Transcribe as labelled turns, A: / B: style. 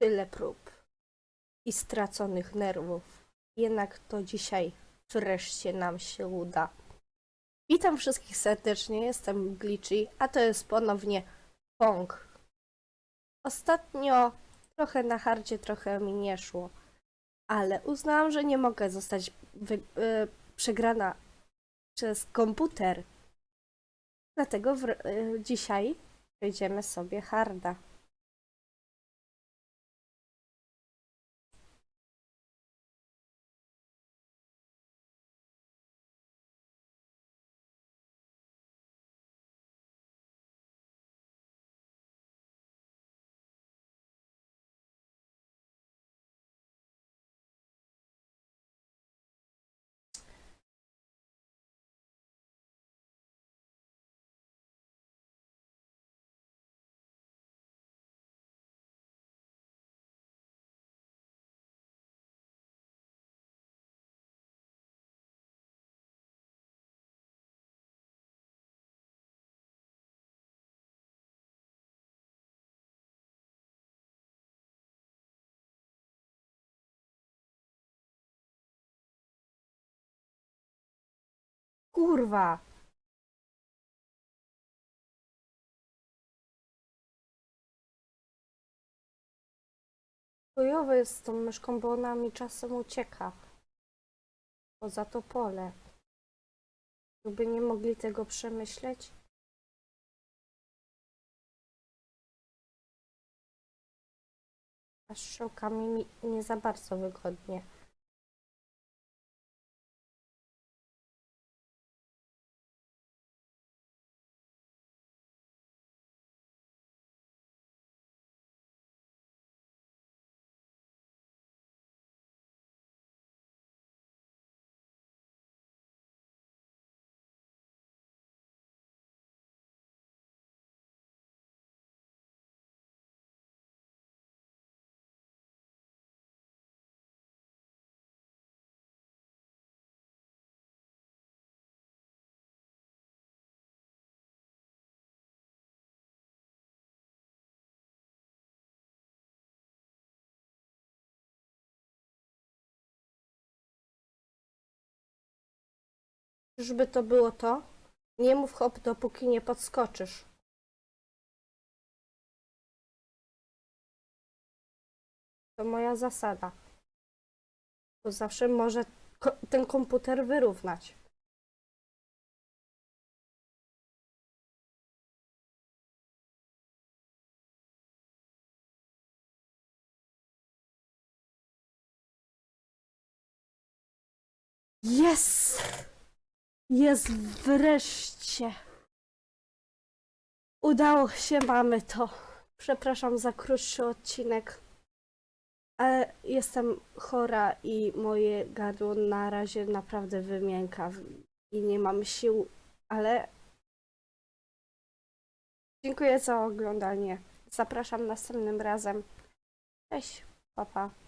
A: Tyle prób i straconych nerwów. Jednak to dzisiaj wreszcie nam się uda. Witam wszystkich serdecznie, jestem Glitchy, a to jest ponownie Pong. Ostatnio trochę na hardzie, trochę mi nie szło, ale uznałam, że nie mogę zostać wy- y, przegrana przez komputer. Dlatego y, dzisiaj przejdziemy sobie harda. Kurwa! Chujowy jest z tą myszką, bo ona mi czasem ucieka. Poza to pole. Gdyby nie mogli tego przemyśleć. A z strzałkami mi nie za bardzo wygodnie. Czyżby to było to? Nie mów hop, dopóki nie podskoczysz. To moja zasada. To zawsze może ko- ten komputer wyrównać. Jest! Jest wreszcie. Udało się, mamy to. Przepraszam za krótszy odcinek, ale jestem chora i moje gardło na razie naprawdę wymięka i nie mam sił, ale dziękuję za oglądanie. Zapraszam następnym razem. Cześć, papa. Pa.